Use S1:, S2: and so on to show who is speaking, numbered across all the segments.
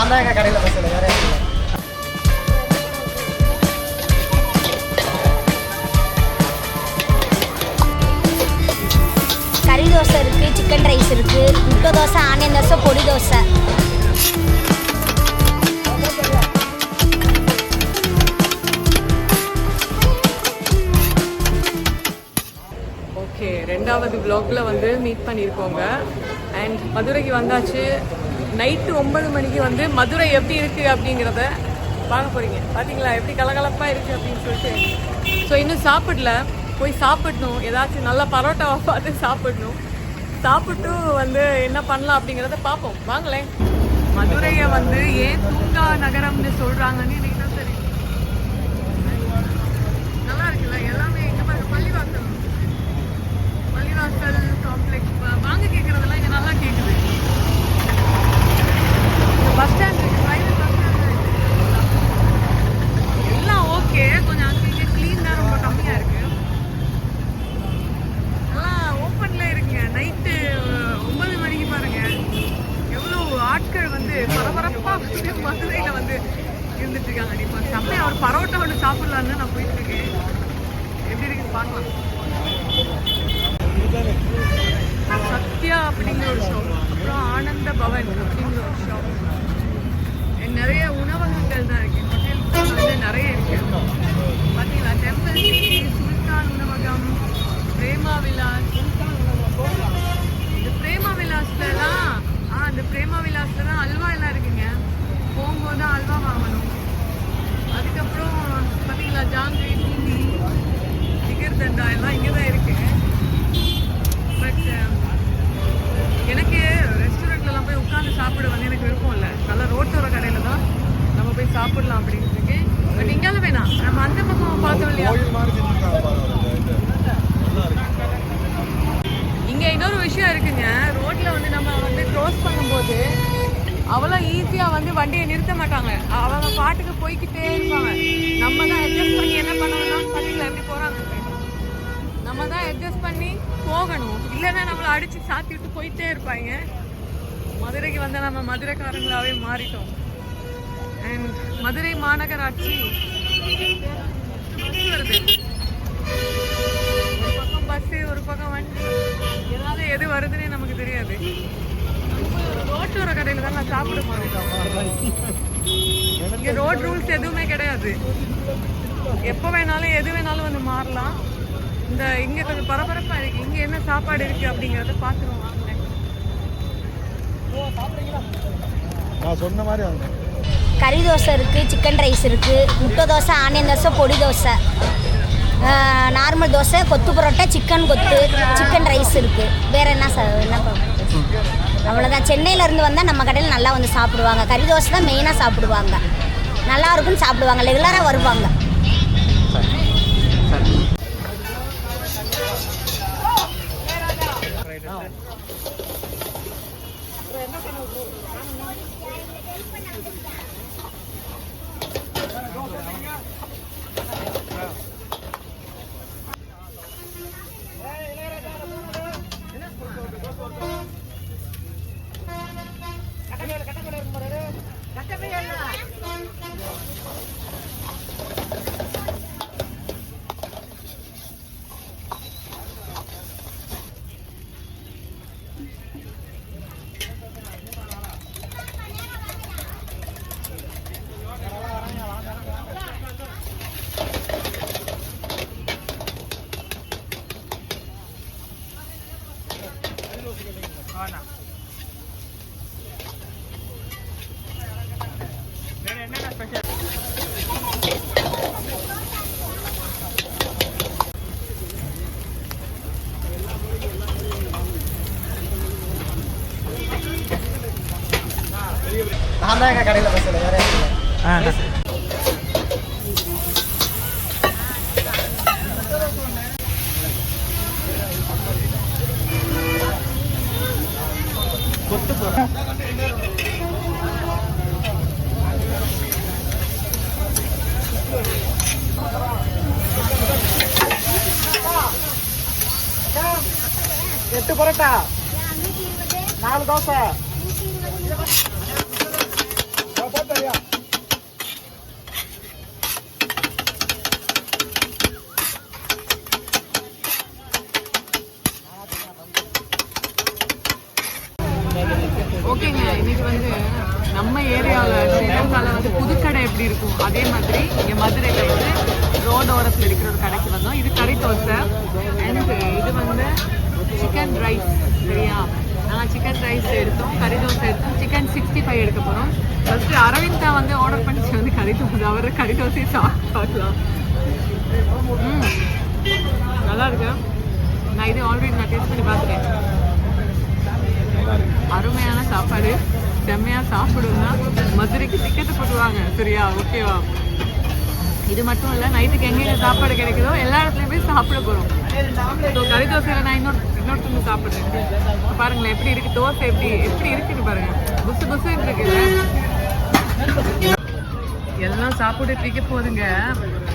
S1: நான் தான் எங்கள் கடையில் பேசுகிறேன் வேற.
S2: கறி தோசை இருக்குது சிக்கன் ரைஸ் இருக்குது முட்டை தோசை ஆனியன் தோசை பொடி தோசை.
S3: ஓகே ரெண்டாவது vlogல வந்து மீட் பண்ணியிருக்கோங்க அண்ட் மதுரைக்கு வந்தாச்சு. நைட்டு ஒன்பது மணிக்கு வந்து மதுரை எப்படி இருக்குது அப்படிங்கிறத பார்க்க போகிறீங்க பார்த்தீங்களா எப்படி கலகலப்பாக இருக்குது அப்படின்னு சொல்லிட்டு. ஸோ இன்னும் சாப்பிடல. போய் சாப்பிடணும். ஏதாச்சும் நல்ல பரோட்டாவை பார்த்து சாப்பிடணும். சாப்பிட்டு வந்து என்ன பண்ணலாம் அப்படிங்கிறத பார்ப்போம். வாங்களேன். மதுரையை வந்து ஏன் தூங்கா நகரம்னு சொல்கிறாங்கன்னு எனக்கு தான் தெரியும். நல்லா இருக்குல்ல? எல்லாம் எங்க பாருங்க பள்ளிவாசல் பள்ளிவாசல் காம்ப்ளெக்ஸ் வாங்க கேட்குறதெல்லாம் இங்கே நல்லா கேட்குது பஸ் ஸ்டாண்ட் இருக்கு private bus stand தான் இருக்கு. எல்லாம் ஓகே கொஞ்சம் அங்கே இங்கே க்ளீன் தான் ரொம்ப கம்மியாக இருக்கு எல்லாம் ஓப்பன்ல இருக்குங்க நைட்டு ஒன்பது மணிக்கு பாருங்க எவ்வளோ ஆட்கள் வந்து பரபரப்பாக வந்து மதுரையில் வந்து இப்போ செம்மையா ஒரு பரோட்டா ஒன்று சாப்பிடலான்னு நான் போயிட்டு இருக்கேன் எப்படி இருக்குன்னு பார்க்கலாம். சத்யா அப்படிங்கிற ஒரு ஷாப் அப்புறம் ஆனந்த பவன் அப்படிங்கிற ஒரு ஷாப் நிறைய உணவகங்கள் தான் இருக்கு. ஹோட்டல் வந்து நிறைய இருக்கு. பார்த்தீங்களா டெம்பிள் சுல்தான் உணவகம் பிரேமா விலாஸ். இந்த பிரேமா விலாஸ்லலாம் ஆ இந்த பிரேமா விலாஸ்ல தான் அல்வா எல்லாம் இருக்குங்க. போகும்போது தான் அல்வா வாங்கணும். அதுக்கப்புறம் பார்த்தீங்களா ஜாங்கிரி பூந்தி ஜிகர் தண்டா எல்லாம் இங்கே தான் இருக்கு பட் எனக்கு ரெஸ்டாரண்ட்லலாம் போய் உட்காந்து சாப்பிட வந்து எனக்கு விருப்பம் இல்லை. நல்ல ரோட்டோர கடையில் தான் நம்ம போய் சாப்பிடலாம் அப்படின்னு இருக்கேன் பட் இங்கால வேணாம். நம்ம அந்த பக்கம் பார்த்தோம் இல்லையா? இங்க இன்னொரு விஷயம் இருக்குங்க. ரோட்ல வந்து நம்ம வந்து க்ரோஸ் பண்ணும்போது அவ்வளோ ஈஸியாக வந்து வண்டியை நிறுத்த மாட்டாங்க. அவங்க பாட்டுக்கு போய்க்கிட்டே இருப்பாங்க. நம்ம தான் அட்ஜஸ்ட் பண்ணி என்ன பண்ணணும்னா பார்த்தீங்களா எப்படி போகிறாங்க நம்ம தான் அட்ஜஸ்ட் பண்ணி போகணும். இல்லைன்னா நம்மளை அடித்து சாத்தி விட்டு போயிட்டே இருப்பாங்க. மதுரைக்கு வந்தால் நம்ம மதுரைக்காரங்களாகவே மாறிட்டோம். அண்ட் மதுரை மாநகராட்சி. வருது. ஒரு பக்கம் பஸ்ஸு ஒரு பக்கம் வண்டி. ஏதாவது எது வருதுன்னே நமக்கு தெரியாது. ரோட்டோர கடையில் தான் நான் சாப்பிட போகிறேன் இங்கே ரோட் ரூல்ஸ் எதுவுமே கிடையாது. எப்போ வேணாலும் எது வேணாலும் வந்து மாறலாம். இந்த இங்கே கொஞ்சம் பரபரப்பாக இருக்கு. இங்கே என்ன சாப்பாடு இருக்கு அப்படிங்கிறத பார்த்துருவோம் வாங்க.
S1: நான் சொன்ன மாதிரி வந்தேன்
S2: கறி தோசை இருக்குது சிக்கன் ரைஸ் இருக்குது முட்டை தோசை ஆனியன் தோசை பொடி dosa. Normal dosa kothu parotta chicken kothu chicken rice இருக்குது வேறு என்ன சார் என்ன அவ்வளோதான் சென்னையிலேருந்து வந்தால் நம்ம கடையில் நல்லா வந்து சாப்பிடுவாங்க. கறி தோசை தான் மெயினாக சாப்பிடுவாங்க. நல்லா இருக்குன்னு சாப்பிடுவாங்க. ரெகுலராக வருவாங்க.
S1: நான் தான் எங்கள் கடையில் பேசுகிறேன் வேற யாரும் இல்லை. எட்டு பரோட்டா நாலு தோசை ஓகேங்க இது வந்து
S3: நம்ம ஏரியாவில் ஸ்ரீலங்காவில் வந்து புதுக்கடை எப்படி இருக்கும்? அதே மாதிரி இங்கே மதுரையில் வந்து ரோடோரத்தில் இருக்கிற ஒரு கடைக்கு வந்தோம். இது கறி தோசை அண்ட் இது வந்து சிக்கன் ரைஸ் சரியா? நாங்கள் சிக்கன் ரைஸ் எடுத்தோம் கறி தோசை எடுத்தோம். சிக்கன் சிக்ஸ்டி ஃபைவ் எடுக்க போகிறோம் ஃபஸ்ட்டு அரவிந்தா வந்து ஆர்டர் பண்ணிச்சு வந்து கறி தோசை. அவர் கறி தோசையை சாப்பிட்டு பார்க்கலாம். ம் நல்லா இருக்கு. நான் இது ஆல்ரெடி நான் டேஸ்ட் பண்ணி பார்த்துட்டேன். அருமையான சாப்பாடு. செம்மையாக சாப்பிடுன்னா மதுரைக்கு டிக்கெட்டு போட்டுவாங்க சரியா? ஓகேவா இது மட்டும் இல்லை நைட்டுக்கு எங்கெங்க சாப்பாடு கிடைக்குதோ எல்லா இடத்துலையும் போய் சாப்பிட போகிறோம் ஸோ கறி தோசையில் நான் இன்னொரு இன்னொருத்தவங்க சாப்பிட்றேன். பாருங்களேன் எப்படி இருக்கு? தோசை எப்படி எப்படி இருக்குன்னு பாருங்க. புசு புசு இருக்குல்ல எல்லாம் சாப்பிட்டு தூக்கி போகுதுங்க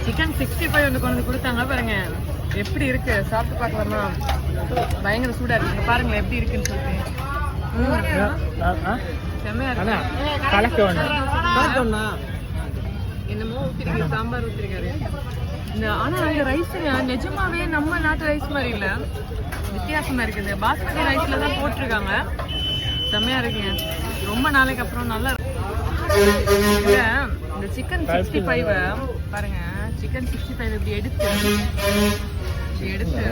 S3: சிக்கன் சிக்ஸ்டி ஃபைவ் ஒன்று கொண்டு வந்து கொடுத்தாங்க பாருங்க. எப்படி இருக்கு? சாப்பிட்டு பார்க்கலாமா? பயங்கர சூடா இருக்கு. பாருங்களேன் எப்படி இருக்குன்னு சொல்லிட்டு.
S1: கலக்க வேண்டாம்
S3: என்னமோ ஊத்திருக்காரு சாம்பார் ஊத்திருக்காரு இந்த ஆனா அந்த ரைஸ் நிஜமாவே நம்ம நாட்டு ரைஸ் மாதிரி இல்ல வித்தியாசமா இருக்குது இந்த பாஸ்மதி ரைஸ்ல தான் போட்டிருக்காங்க செம்மையா இருக்குங்க ரொம்ப நாளைக்கு அப்புறம் நல்லா இருக்கு. இந்த சிக்கன் சிக்ஸ்டி ஃபைவ் பாருங்க சிக்கன் சிக்ஸ்டி ஃபைவ் இப்படி எடுத்து எடுத்து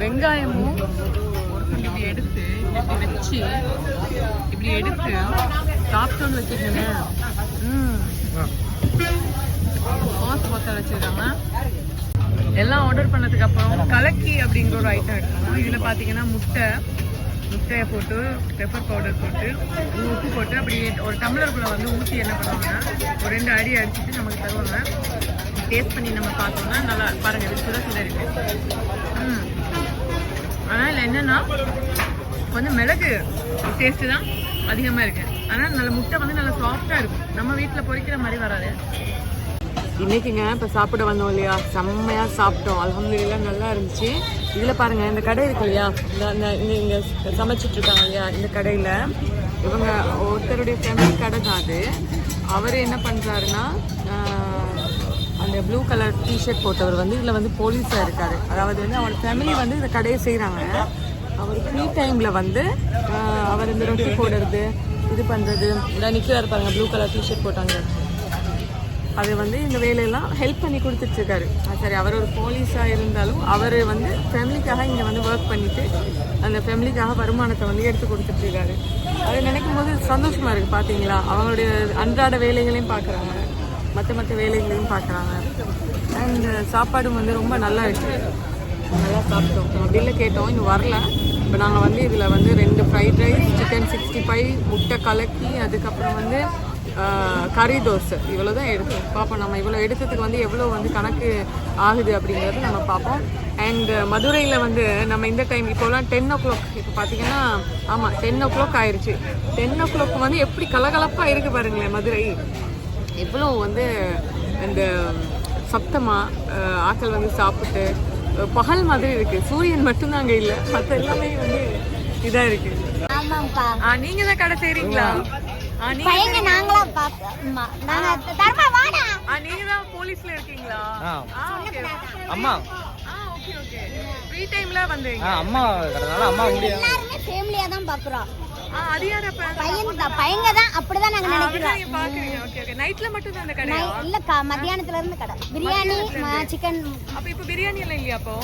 S3: வெங்காயமும் இப்படி எடுத்து இப்படி வச்சு இப்படி எடுத்து சாப்பிட்டோன்னு வச்சுக்கோங்க. ம். சாஸ் பத்த வச்சிருக்காங்க எல்லாம் ஆர்டர் பண்ணதுக்கு அப்புறம் கலக்கி அப்படிங்கிற ஒரு ஐட்டம் எடுக்கணும். இதில் பார்த்தீங்கன்னா முட்டை முட்டையை போட்டு பெப்பர் பவுடர் போட்டு உப்பு போட்டு அப்படி ஒரு டம்ளருக்குள்ள வந்து ஊற்றி என்ன பண்ணுவாங்கன்னா ஒரு ரெண்டு அடி அடிச்சுட்டு நமக்கு தருவாங்க. டேஸ்ட் பண்ணி நம்ம பார்த்தோம்னா நல்லா பாருங்கள் இது சுட சுட ம். ஆனால் இதில் என்னென்னா கொஞ்சம் மிளகு டேஸ்ட்டு தான் அதிகமாக இருக்கு. ஆனால் நல்ல முட்டை வந்து நல்லா சாஃப்டாக இருக்கும். நம்ம வீட்டில் பொரிக்கிற மாதிரி வராது. இன்னைக்குங்க இப்போ சாப்பிட வந்தோம் இல்லையா? செம்மையாக சாப்பிட்டோம். அலமதுலாம் நல்லா இருந்துச்சு. இதில் பாருங்கள் இந்த கடை இருக்கு இல்லையா? இந்த இந்த இங்கே இங்கே இல்லையா? இந்த கடையில். இவங்க ஒருத்தருடைய ஃபேமிலி கடை தான் அது. அவர் என்ன பண்ணுறாருன்னா இந்த ப்ளூ கலர் டிஷர்ட் போட்டவர் வந்து இதில் வந்து போலீஸாக இருக்கார். அதாவது வந்து அவரோட ஃபேமிலி வந்து இந்த கடையை செய்கிறாங்க அவர் ஃப்ரீ டைமில் வந்து அவர் இந்த ரொட்டி போடுறது இது பண்ணுறது இந்த நிற்கிறாரு பாருங்க ப்ளூ கலர் டிஷர்ட் போட்டாங்க அது வந்து இந்த வேலையெல்லாம் ஹெல்ப் பண்ணி கொடுத்துட்ருக்காரு. சரி அவர் ஒரு போலீஸாக இருந்தாலும் அவர் வந்து ஃபேமிலிக்காக இங்கே வந்து ஒர்க் பண்ணிவிட்டு அந்த ஃபேமிலிக்காக வருமானத்தை வந்து எடுத்து கொடுத்துட்ருக்காரு. அதை நினைக்கும் போது சந்தோஷமாக இருக்குது பார்த்தீங்களா அவங்களுடைய அன்றாட வேலைகளையும் பார்க்குறாங்க மற்ற மற்ற வேலைகளையும் பார்க்குறாங்க அண்ட் சாப்பாடும் வந்து ரொம்ப நல்லா இருக்கு. நல்லா சாப்பிட்டோம். அப்படில கேட்டோம் இன்னும் வரல. இப்போ நாங்கள் வந்து இதில் வந்து ரெண்டு fried rice chicken sixty five முட்டை கலக்கி அதுக்கப்புறம் வந்து கறி தோசை. இவ்வளோ தான் எடுத்தோம். பார்ப்போம் நம்ம இவ்வளோ எடுத்ததுக்கு வந்து எவ்வளோ வந்து கணக்கு ஆகுது அப்படிங்கிறது நம்ம பார்ப்போம் அண்ட் மதுரையில் வந்து நம்ம இந்த டைம் இப்போலாம் டென் ஓ கிளாக் இப்போ பார்த்தீங்கன்னா ஆமாம் டென் ஓ கிளாக் ஆயிடுச்சு டென் ஓ கிளாக் வந்து எப்படி கலகலப்பாக இருக்குது பாருங்களேன் மதுரை. எவ்வளோ வந்து இந்த சப்தமாக ஆட்கள் வந்து சாப்பிட்டு பகல் மாதிரி இருக்கு. சூரியன் மட்டும்தான் அங்கே இல்லை. மற்ற எல்லாமே வந்து இதாக இருக்கு.
S2: ஆமாம்ப்பா.
S3: ஆ நீங்க தான் கடை நீங்க
S2: பையங்க நாங்களா பாப்போம் நாங்க தர்மா வாடா.
S3: ஆ நீங்க தான் போலீஸ்ல இருக்கீங்களா?
S1: அம்மா.
S3: ஆ ஓகே ஓகே. ஃப்ரீ டைம்ல வந்தீங்க.
S1: அம்மா கடனால அம்மா முடியாது.
S2: எல்லாருமே ஃபேமிலியா தான் பாக்குறோம். பையங்க தான். அப்படிதான் நாங்க நினைக்கிறோம்.
S3: நைட்ல மட்டும் தான்
S2: இல்லக்கா மத்தியானத்துல இருந்து கடை. பிரியாணி சிக்கன்
S3: அப்ப இப்ப பிரியாணி எல்லாம் இல்லையா அப்போ?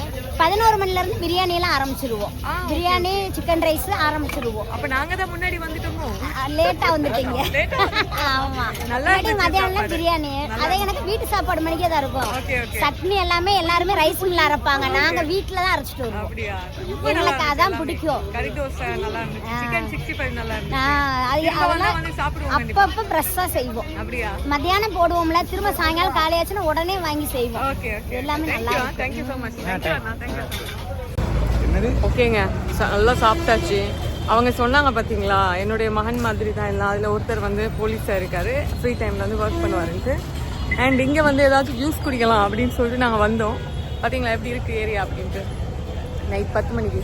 S2: பதினோரு மணில இருந்து பிரியாணி எல்லாம் ஆரம்பிச்சிருவோம்.
S3: ஆ,
S2: பிரியாணி சிக்கன் ரைஸ் ஆரம்பிச்சிருவோம்.
S3: அப்ப நாங்க தான் முன்னாடி வந்துட்டோமோ?
S2: லேட்டா வந்துட்டீங்க. ஆமா. முன்னாடி மத்தியானம் பிரியாணி. அதே எனக்கு வீட்டு சாப்பாடு மணிக்கே தான் இருக்கும். சட்னி எல்லாமே எல்லாருமே ரைஸ் மில்ல அரைப்பாங்க. நாங்க வீட்ல தான் அரைச்சிட்டு வருவோம். அதான் பிடிக்கும்.
S3: கறி தோசை நல்லா இருந்துச்சு. சிக்கன் சிக்ஸ்டி
S2: அப்பப்ப ஃப்ரெஷ்ஷா செய்வோம்.
S3: அப்படியா?
S2: மத்தியானம் போடுவோம்ல திரும்ப சாயங்காலம் காலையாச்சுன்னா உடனே வாங்கி செய்வோம்.
S3: ஓகே ஓகே
S2: எல்லாமே நல்லா
S3: ஓகேங்க. நல்லா சாப்பிட்டாச்சு. அவங்க சொன்னாங்க பார்த்தீங்களா என்னுடைய மகன் மாதிரி தான் எல்லாம். அதில் ஒருத்தர் வந்து போலீஸாக இருக்காரு. ஃப்ரீ டைமில் வந்து ஒர்க் பண்ணுவாருன்ட்டு. அண்ட் இங்கே வந்து ஏதாச்சும் ஜூஸ் குடிக்கலாம் அப்படின்னு சொல்லிட்டு நாங்கள் வந்தோம். பார்த்தீங்களா எப்படி இருக்குது ஏரியா அப்படின்ட்டு? நைட் பத்து மணிக்கு.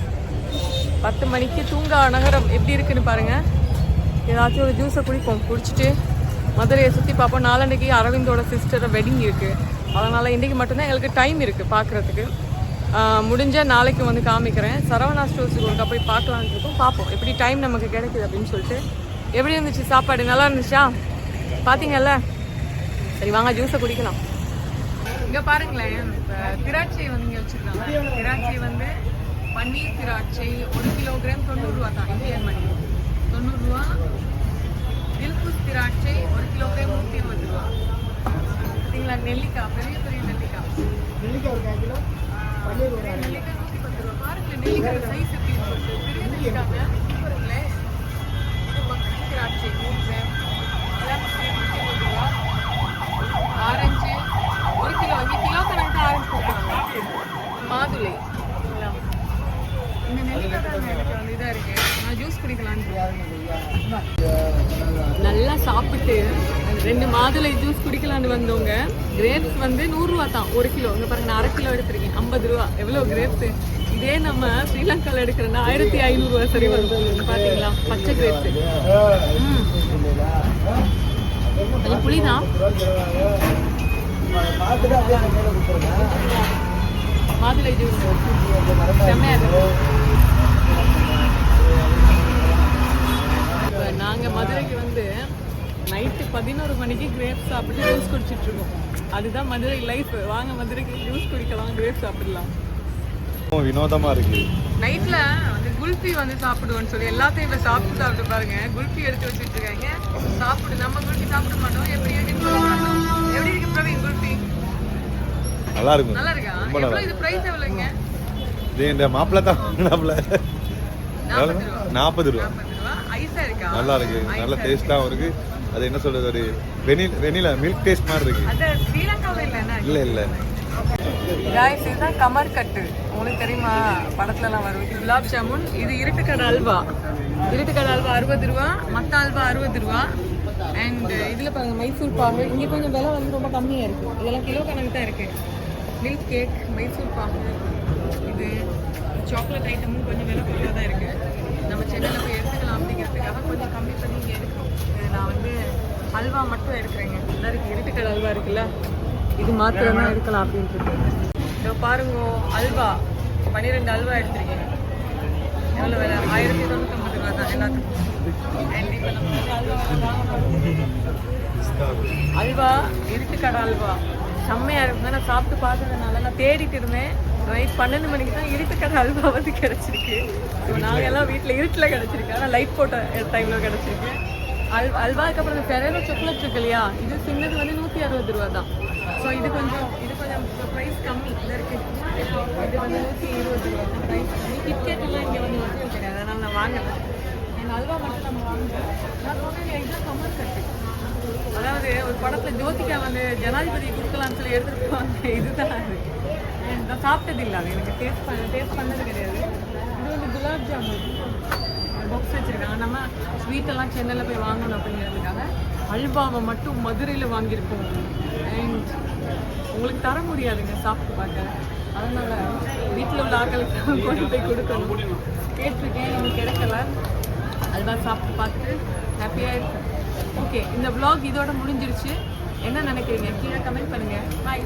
S3: பத்து மணிக்கு தூங்கா நகரம் எப்படி இருக்குன்னு பாருங்கள் ஏதாச்சும் ஒரு ஜூஸை குடிப்போம். குடிச்சிட்டு மதுரையை சுற்றி பார்ப்போம் நாளன்னைக்கு அரவிந்தோட சிஸ்டரோட வெட்டிங் இருக்குது அதனால் இன்றைக்கி மட்டும்தான் எங்களுக்கு டைம் இருக்குது பார்க்குறதுக்கு முடிஞ்சால் நாளைக்கு வந்து காமிக்கிறேன். சரவணா ஸ்டோர்ஸுக்கு ஒருக்கா போய் பார்க்கலான்னு இருக்கோம். பார்ப்போம் எப்படி டைம் நமக்கு கிடைக்குது அப்படின்னு சொல்லிட்டு. எப்படி இருந்துச்சு சாப்பாடு? நல்லா இருந்துச்சா? பார்த்தீங்கல்ல சரி வாங்க ஜூஸை குடிக்கலாம். இங்கே பாருங்களேன். இப்போ திராட்சை வந்து இங்கே வச்சிருக்காங்க. திராட்சை வந்து பன்னீர் திராட்சை ஒரு கிலோகிராம் தொண்ணூறு ரூபா தான். Indian money? தொண்ணூறு ரூபா. தில்குஸ் திராட்சை ஒரு கிலோகிராம் நூற்றி இருபது ரூபா. பார்த்தீங்களா? நெல்லிக்காய் பெரிய பெரிய நெல்லிக்காய்.
S1: நெல்லிக்காய்
S3: நெல்லிக்காய் நூற்றி பத்து ரூபா. பாருங்களேன் நெல்லிக்காய் சைஸ் எப்படி இருக்கு? பெரிய நெல்லிக்காங்க பாருங்களேன் இது மக்கள் திராட்சை நூறு கிராம். எல்லாம் நூற்றி இருபது ரூபா. ஆரஞ்சு ஒரு கிலோ இங்கே கிலோ கணக்கு ஆரஞ்சு கொடுக்குறாங்க மாதுளை சரிங்களா? இந்த நெல்லிக்காய் தான் எனக்கு வந்து இதாக இருக்கு நான் ஜூஸ் குடிக்கலான்னு நல்லா சாப்பிட்டு ரெண்டு மாதுளை ஜூஸ் குடிக்கலான்னு வந்தவங்க கிரேப்ஸ் வந்து நூறுரூவா தான் ஒரு கிலோ. இங்கே பாருங்க நான் அரை கிலோ எடுத்திருக்கேன். ஐம்பது ரூபா. எவ்வளோ கிரேப்ஸ் இதே நம்ம ஸ்ரீலங்காவில் எடுக்கிறோன்னா ஆயிரத்தி ஐநூறுரூவா சரி வரும். பார்த்தீங்களா பச்சை கிரேப்ஸ் ம். கொஞ்சம் புளி தான் மாதுளை ஜூஸ் செம்மையாக இருக்கும் இப்போ நாங்கள் மதுரைக்கு வந்து நைட்டு பதினோரு மணிக்கு கிரேப்ஸ் சாப்பிட்டு ஜூஸ் குடிச்சிட்டு இருக்கோம். அதுதான் மதுரை லைஃப் வாங்க மதுரைக்கு ஜூஸ் குடிக்கலாம் கிரேப்ஸ் சாப்பிடலாம்.
S4: வினோதமா இருக்கு.
S3: நைட்ல வந்து குல்ஃபி வந்து சாப்பிடுவோம்னு சொல்லி எல்லாத்தையும் இப்போ சாப்பிட்டு சாப்பிட்டு பாருங்க. குல்ஃபி எடுத்து வச்சுட்டு இருக்காங்க. சாப்பிடு நம்ம குல்ஃபி சாப்பிட மாட்டோம். எப்படி இருக்குன்னு எப்படி இருக்கு பிரவீன் குல்ஃபி?
S4: நல்லா இருக்கும்.
S3: நல்லா இருக்கா?
S4: ரொம்ப நல்லா
S3: இது ப்ரைஸ் எவ்வளோங்க
S4: இது இந்த மாப்பிள்ளை தான்
S3: நாற்பது ரூபா.
S4: நாற்பது ரூபா. நல்லா இருக்கு. நல்ல டேஸ்டாகவும் இருக்கு அது என்ன சொல்றது ஒரு வெனில் வெனிலா மில்க் டேஸ்ட் மாதிரி இருக்கு. இல்ல இல்ல
S3: காய்ஸ் இதுதான் கமர் கட்டு. உங்களுக்கு தெரியுமா? படத்துலலாம் வரும். இது குலாப் ஜாமுன் இது இருட்டுக்கடை அல்வா. இருட்டுக்கடை அல்வா அறுபது ரூபா மத்த அல்வா அறுபது ரூபா. அண்ட் இதில் பாருங்க மைசூர் பாகு. இங்கே கொஞ்சம் விலை வந்து ரொம்ப கம்மியாக இருக்குது இதெல்லாம் கிலோ கணக்கு தான் இருக்குது மில்க் கேக் மைசூர் பாகு. இது சாக்லேட் ஐட்டமும் கொஞ்சம் விலை குறைவாக தான் இருக்குது நம்ம சென்னையில் போய் கம்மி பண்ணி இங்கே எடுக்கிறோம் நான் வந்து அல்வா மட்டும் எடுக்கிறேங்க. இருக்குது இருட்டுக்கடை அல்வா இருக்குல்ல? இது மாத்திரம் தான் எடுக்கலாம் அப்படின்ட்டு இதோ பாருங்க அல்வா. பன்னிரெண்டு அல்வா எடுத்திருக்கேன் எவ்வளோ விலை? ஆயிரத்தி தொண்ணூத்தொம்பது ரூபா தான் எல்லாத்துக்கும். அல்வா இருட்டுக்கடை அல்வா செம்மையா இருக்கும். நான் சாப்பிட்டு பார்த்ததுனால நான் தேடிட்டு இருந்தேன். நைட் பன்னெண்டு மணிக்கு தான் இருட்டுக்கடை அல்வா வந்து கிடச்சிருக்கு. ஸோ நாங்கள் எல்லாம் வீட்டில் இருட்டில் கிடச்சிருக்கு. ஆனால் லைட் போட்ட டைமில் கிடச்சிருக்கு. அல் அல்வாக்கு அப்புறம் இந்த ஃபெரேரோ சாக்லேட் இருக்கு இல்லையா? இது சின்னது வந்து நூற்றி அறுபது ரூபா தான். ஸோ இது கொஞ்சம் இது கொஞ்சம் ப்ரைஸ் கம்மி இதில் இருக்கு. இது வந்து நூற்றி இருபது ரூபா தான் ப்ரைஸ் கம்மி கிட்கேட் எல்லாம் இங்கே வந்து ஒரிஜினல் கிடையாது. அதனால் நான் வாங்கினேன் என் அல்வா மட்டும் நம்ம வாங்கினோம் நான் சொன்னேன் இதுதான் கமல் கட்டு அதாவது ஒரு படத்தில் ஜோதிகா வந்து ஜனாதிபதி கொடுக்கலாம்னு சொல்லி எடுத்துருப்பாங்க இதுதான் அது. நான் சாப்பிட்டது இல்லை அது. எனக்கு டேஸ்ட் பண்ண டேஸ்ட் பண்ணது கிடையாது. இது வந்து குலாப் ஜாமுன். பாக்ஸ் வச்சிருக்காங்க நம்ம ஸ்வீட்டெல்லாம் சென்னையில் போய் வாங்கணும் அப்படிங்கிறதுக்காக அல்வாவை மட்டும் மதுரையில் வாங்கியிருக்கோம். அண்ட் உங்களுக்கு தர முடியாதுங்க சாப்பிட்டு பார்க்க. அதனால் வீட்டில் உள்ள ஆக்களுக்கு கொண்டு போய் கொடுக்கணும். கேட்டிருக்கேன். எனக்கு கிடைக்கல. அல்வா சாப்பிட்டு பார்த்துட்டு ஹாப்பியாக இருக்கேன் ஓகே இந்த vlog இதோட முடிஞ்சிருச்சு. என்ன நினைக்கிறீங்க? கீழே கமெண்ட் பண்ணுங்கள் பாய்